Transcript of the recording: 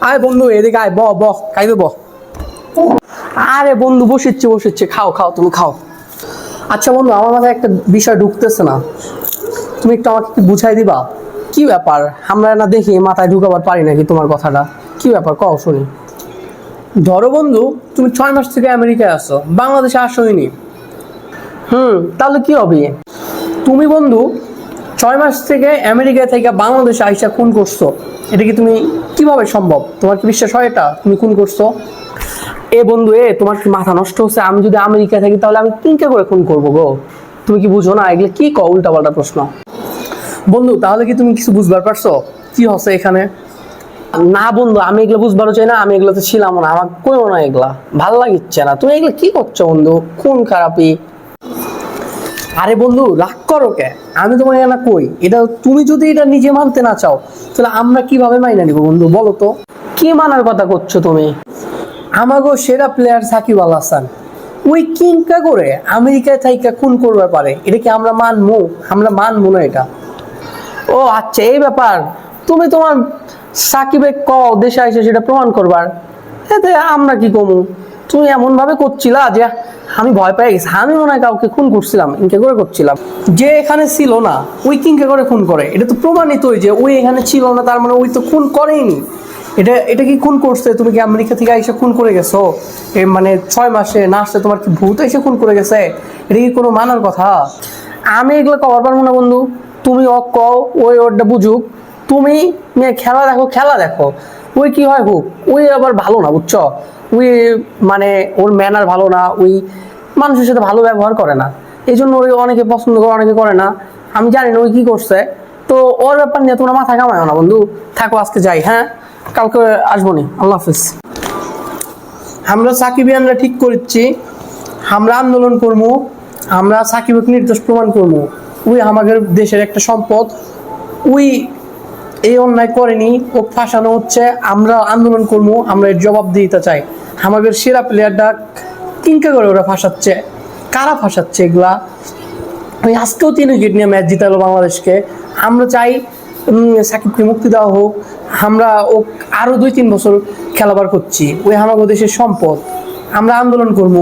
আয় বন্ধু, এদিকে আয়, ব ব খাইবে ব আরে বন্ধু, বসেচ্ছে বসেচ্ছে, খাও খাও, তুমি খাও। আচ্ছা বন্ধু, আমার মাথায় একটা বিষয় ঢুকতেছে না। তুমি একটু আমাকে কি বুঝাই দিবা? কি ব্যাপার? আমরা না দেখি মাথায় ঢুকাবার পারি নাকি তোমার কথাটা? কি ব্যাপার? কও, শুনি। ধরো বন্ধু, তুমি ছয় মাস থেকে আমেরিকায় আসো বাংলাদেশে আসোইনি। হুম, তাহলে কি হবে? তুমি বন্ধু ছয় মাস থেকে আমেরিকা থেকে বাংলাদেশে আইসা খুন করছ, এটা কি তুমি কীভাবে সম্ভব? তোমার কি বিশ্বাস হয় এটা? তুমি খুন করছ? এ বন্ধু, এ, তোমার কি মাথা নষ্ট হচ্ছে? আমি যদি আমেরিকা থাকি, তাহলে আমি কিনকে করে খুন করব গো। তুমি কি বুঝো না? এগুলো কি কও? উল্টা পাল্টা প্রশ্ন। বন্ধু, তাহলে কি তুমি কিছু বুঝবার পারছ? কি হচ্ছে এখানে? না বন্ধু, আমি এগুলো বুঝবারও চাই না, আমি এগুলোতে ছিলাম না, আমার কইও না এগুলা। ভালো লাগিচ্ছে না। তুমি এগুলো কি করছ বন্ধু? খুন খারাপই আরে বন্ধু, রাগ করো কে? আমি তোমাকে না কই? এটা তুমি যদি এটা নিজে মানতে না চাও, তাহলে আমরা কীভাবে মাইনা নিব বন্ধু, বলো তো? কি মানার কথা করছ তুমি? আমাগো সেরা প্লেয়ার সাকিব আল হাসান। ওই কিংকা করে আমেরিকায় থাইকা খুন করবার পারে। এটা কি আমরা মানবো? আমরা মানবো না এটা। ও আচ্ছা এই ব্যাপার। তুমি তোমার সাকিবে ক দেশে এসে সেটা প্রমাণ করবার? এতে আমরা কি কমু? তুমি এমন ভাবে করছিলা যে আমি ভয় পেয়ে গেছি। আমি মনে হয় কাউকে খুন করছিলাম ইনকে করে করছিলাম। যে এখানে ছিল না, ওই কিংকে করে খুন করে। এটা তো প্রমাণিতই যে ওই এখানে ছিল না, তার মানে ওই তো খুন করেইনি। এটা এটা কি খুন করছে? তুমি কি আমেরিকা থেকে এসে খুন করে গেছো? এ মানে ছয় মাসে না আসছে তোমার কি ভূত এসে খুন করে গেছে? এটা কি কোনো মানার কথা? আমি এগুলো কবার পারব না বন্ধু। তুমি ও কও, ওই ওরটা বুঝুক। তুমি খেলা দেখো খেলা দেখো। ওই কি হয় হোক, ওই আবার ভালো না, বুঝছ? ওই মানে ওর ম্যানার ভালো না, ওই মানুষের সাথে ভালো ব্যবহার করে না। এই জন্য ওই অনেকে পছন্দ করে, অনেকে করে না। আমি জানি না ওই কি করছে। তো ওর ব্যাপার নিয়ে তোমরা মাথা কামায় না বন্ধু। থাকো, আজকে যাই হ্যাঁ? কালকে আসব নি। আল্লাহ হাফিজ। আমরা সাকিবিয়ানরা ঠিক করছি আমরা আন্দোলন করব আমরা সাকিবকে নির্দোষ প্রমাণ করব ওই আমাদের দেশের একটা সম্পদ। ওই এই অন্যায় করেনি। ও ফাঁসানো হচ্ছে। আমরা আন্দোলন করব আমরা এর জবাব দিতে চাই। আমাদের সেরা প্লেয়ারটা কিনকে করে ওরা ফাঁসাচ্ছে। কারা ফাঁসাচ্ছে এগুলা? ওই আজকেও তিন উইকেট নিয়ে ম্যাচ জিতালো বাংলাদেশকে। আমরা চাই সাকিবকে মুক্তি দেওয়া হোক। আমরা ও আরও দুই তিন বছর খেলাবার করছি। ওই আমাদের দেশের সম্পদ। আমরা আন্দোলন করব।